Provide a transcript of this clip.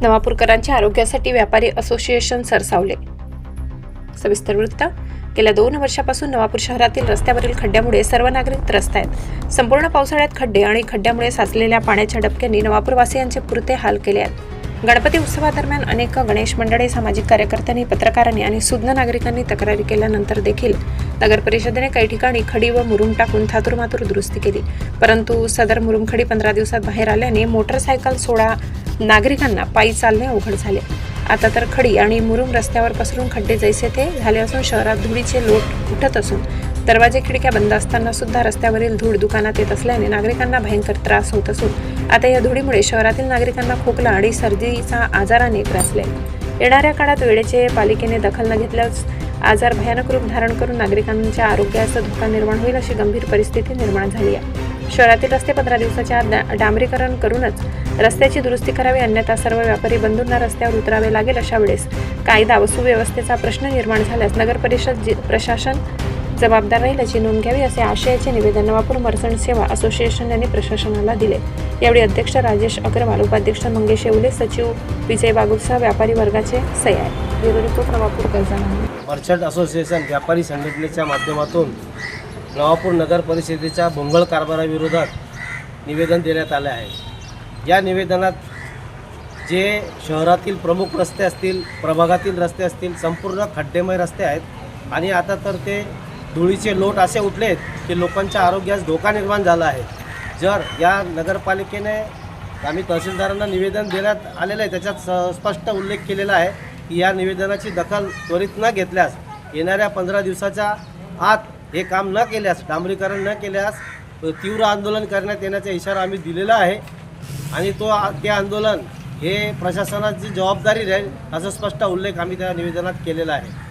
नवापूरकरांच्या आरोग्यासाठी व्यापारी असोसिएशन सरसावले. सविस्तर वृत्त. गेल्या दोन वर्षापासून नवापूर शहरातील रस्त्यावरील खड्ड्यामुळे सर्व नागरिक त्रस्त आहेत. संपूर्ण पावसाळ्यात खड्डे आणि खड्ड्यामुळे साचलेल्या पाण्याच्या डबक्यांनी नवापूरवासियांचे पुरते हाल केले आहेत. गणपती उत्सवादरम्यान अनेक गणेश मंडळे सामाजिक कार्यकर्त्यांनी पत्रकारांनी आणि सुज्ञ नागरिकांनी तक्रारी केल्यानंतर देखील नगर परिषदेने काही ठिकाणी खडी व मुरुम टाकून थातुरमातुर दुरुस्ती केली. परंतु सदर मुरुमखडी पंधरा दिवसात बाहेर आल्याने मोटरसायकल सोळा नागरिकांना पायी चालणे अवघड झाले. आता तर खडी आणि मुरुम रस्त्यावर पसरून खड्डे जैसे ते झाले असून शहरात धुळीचे लोट उठत असून दरवाजे खिडक्या बंद असताना सुद्धा रस्त्यावरील धूळ दुकानात येत असल्याने नागरिकांना भयंकर त्रास होत असून आता या धुळीमुळे शहरातील नागरिकांना खोकला आणि सर्दीचा आजाराने ग्रासले येणाऱ्या काळात वेळेचे पालिकेने दखल न घेतल्यास आजार भयानक रूप धारण करून नागरिकांच्या आरोग्याचा धोका निर्माण होईल अशी गंभीर परिस्थिती निर्माण झाली आहे. शहरातील रस्ते पंधरा दिवसाच्या आत डांबरीकरण करूनच रस्त्याची दुरुस्ती करावी अन्यथा सर्व व्यापारी बंधूंना रस्त्यावर उतरावे लागेल अशा वेळेस कायदा व सुव्यवस्थेचा प्रश्न निर्माण झाल्यास नगर परिषद जि- प्रशासन जबाबदार राहील याची नोंद घ्यावी असे आशयाचे निवेदन नवापूर मर्चंट सेवा असोसिएशन यांनी प्रशासनाला दिले. यावेळी अध्यक्ष राजेश अग्रवाल उपाध्यक्ष मंगेश येवले सचिव विजय बागुलसह व्यापारी वर्गाचे सह्या ब्युरो रिपोर्ट नवापूर गरजाना मर्चंट असोसिएशन व्यापारी संघटनेच्या माध्यमातून नवापूर नगर परिषदेच्या भोंगळ कारभाराविरोधात निवेदन देण्यात आले आहे. या निवेदनात जे शहरातील प्रमुख रस्ते असतील प्रभागातील रस्ते असतील संपूर्ण खड्डेमय रस्ते आहेत. आणि आता तर ते धुळीचे लोट असे उठले की लोकांच्या आरोग्यास धोका निर्माण झाला आहे. जर या नगरपालिकेने आम्ही तहसीलदारांना निवेदन देण्यात आलेलं आहे त्याच्यात स स्पष्ट उल्लेख केलेला आहे की या निवेदनाची दखल त्वरित न घेतल्यास येणाऱ्या पंधरा दिवसाच्या आत हे काम न केल्यास डांबरीकरण न केल्यास तीव्र आंदोलन करण्यात येण्याचा इशारा आम्ही दिलेला आहे. आणि तो ते आंदोलन हे प्रशासनाची जबाबदारी राहील असा स्पष्ट उल्लेख आम्ही त्या निवेदनात केलेला आहे.